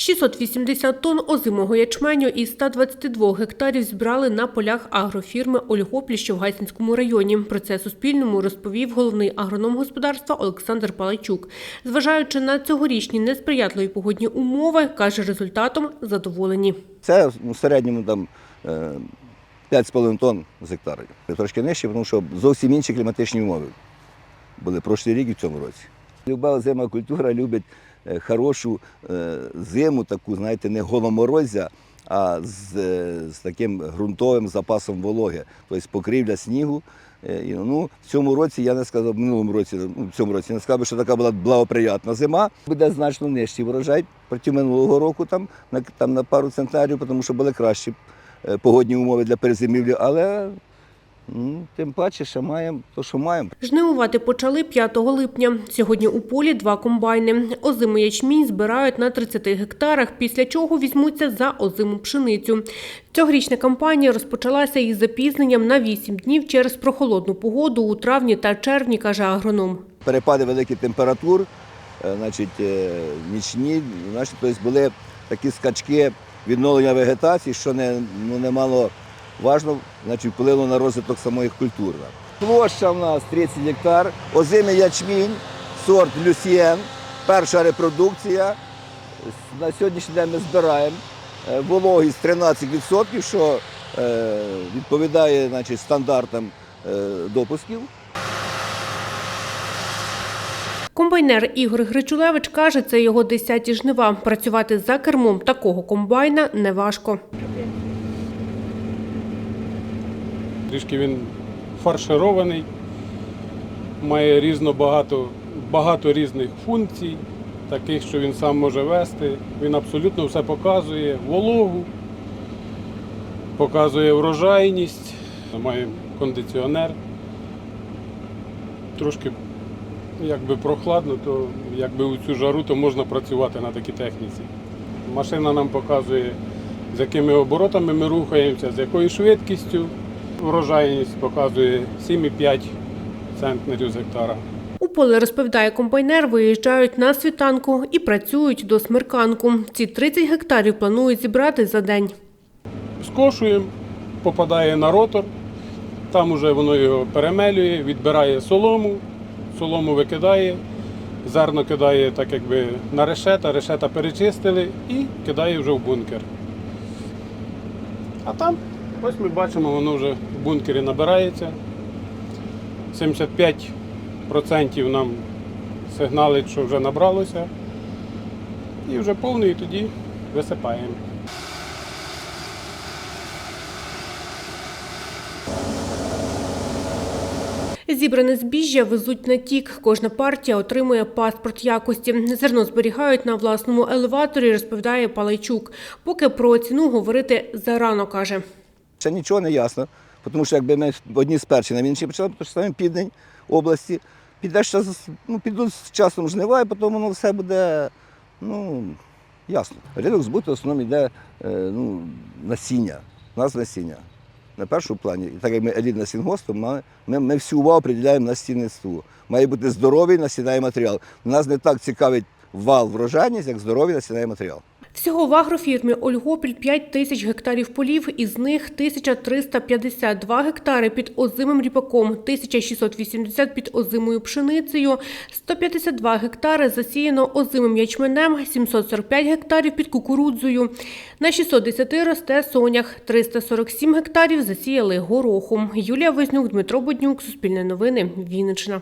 680 тонн озимого ячменю із 122 гектарів збирали на полях агрофірми Ольгоплі, що в Гайсинському районі. Про це Суспільному розповів головний агроном господарства Олександр Палайчук. Зважаючи на цьогорічні несприятливі погодні умови, каже, результатом задоволені. Це ну, в середньому там е, 5,5 тонн з гектара. Трошки нижче, тому що зовсім інші кліматичні умови були прошлий рік і в цьому році. Люба озима культура любить е, хорошу е, зиму, таку, знаєте, не голоморозя, а з, е, з таким ґрунтовим запасом вологи, тобто покрівля снігу. Е, Ну, в цьому році я не сказав, в минулому році, ну, в цьому році не сказав, що така була благоприятна зима. Буде значно нижчий врожай проти минулого року, там на, там на пару центнерів, тому що були кращі е, погодні умови для перезимівлі, але ну, тим паче ще маємо те, що маємо. Жнивувати почали 5 липня. Сьогодні у полі два комбайни. Озимий ячмінь збирають на 30 гектарах, після чого візьмуться за озиму пшеницю. Цьогорічна кампанія розпочалася із запізненням на 8 днів через прохолодну погоду у травні та червні, каже агроном. перепади великих температур, е, значить, е, нічні, значить, тобто були такі скачки відновлення вегетації, що не, ну, немало важно, значить, вплинуло на розвиток самої культури. Площа в нас 30 гектар, озимий ячмінь, сорт Люсьєн, перша репродукція. На сьогоднішній день ми збираємо е, вологість 13%, що е, відповідає значить, стандартам е, допусків. Комбайнер Ігор Гричулевич каже, це його десяті жнива. Працювати за кермом такого комбайна неважко. Трішки він фарширований, має різно багато, багато різних функцій, таких, що він сам може вести. Він абсолютно все показує, вологу, показує врожайність, має кондиціонер. Трошки якби прохладно, то якби у цю жару то можна працювати на такій техніці. Машина нам показує, з якими оборотами ми рухаємося, з якою швидкістю. Врожайність показує 7,5 центнерів з гектара. У поле, розповідає комбайнер, виїжджають на світанку і працюють до смерканку. Ці 30 гектарів планують зібрати за день. Скошуємо, попадає на ротор, там уже воно його перемелює, відбирає солому, солому викидає, зерно кидає так якби на решета, решета перечистили і кидає вже в бункер. А там, ось ми бачимо, воно вже в бункері набирається. 75% нам сигналить, що вже набралося. І вже повний тоді висипаємо. Зібране збіжжя везуть на тік. Кожна партія отримує паспорт якості. Зерно зберігають на власному елеваторі, розповідає Палайчук. Поки про ціну говорити зарано, каже. Ще нічого не ясно, тому що якби ми одні з перших на Вінниччині почали, то саме південь області. Піде ще ну, підуть з часом жнива, і потім воно все буде ну, ясно. Ринок збуту в основному йде е, ну, насіння. У нас насіння. На першому плані, і так як ми елітна сінгоспом, ми, ми, ми всю увагу приділяємо насінництву. Має бути здоровий насінний матеріал. Нас не так цікавить вал врожайність, як здоровий насінний матеріал. Всього в агрофірмі Ольгопіль 5 тисяч гектарів полів, із них 1352 гектари під озимим ріпаком, 1680 під озимою пшеницею, 152 гектари засіяно озимим ячменем, 745 гектарів під кукурудзою. На 610 росте сонях, 347 гектарів засіяли горохом. Юлія Вознюк, Дмитро Боднюк, Суспільне новини, Вінниччина.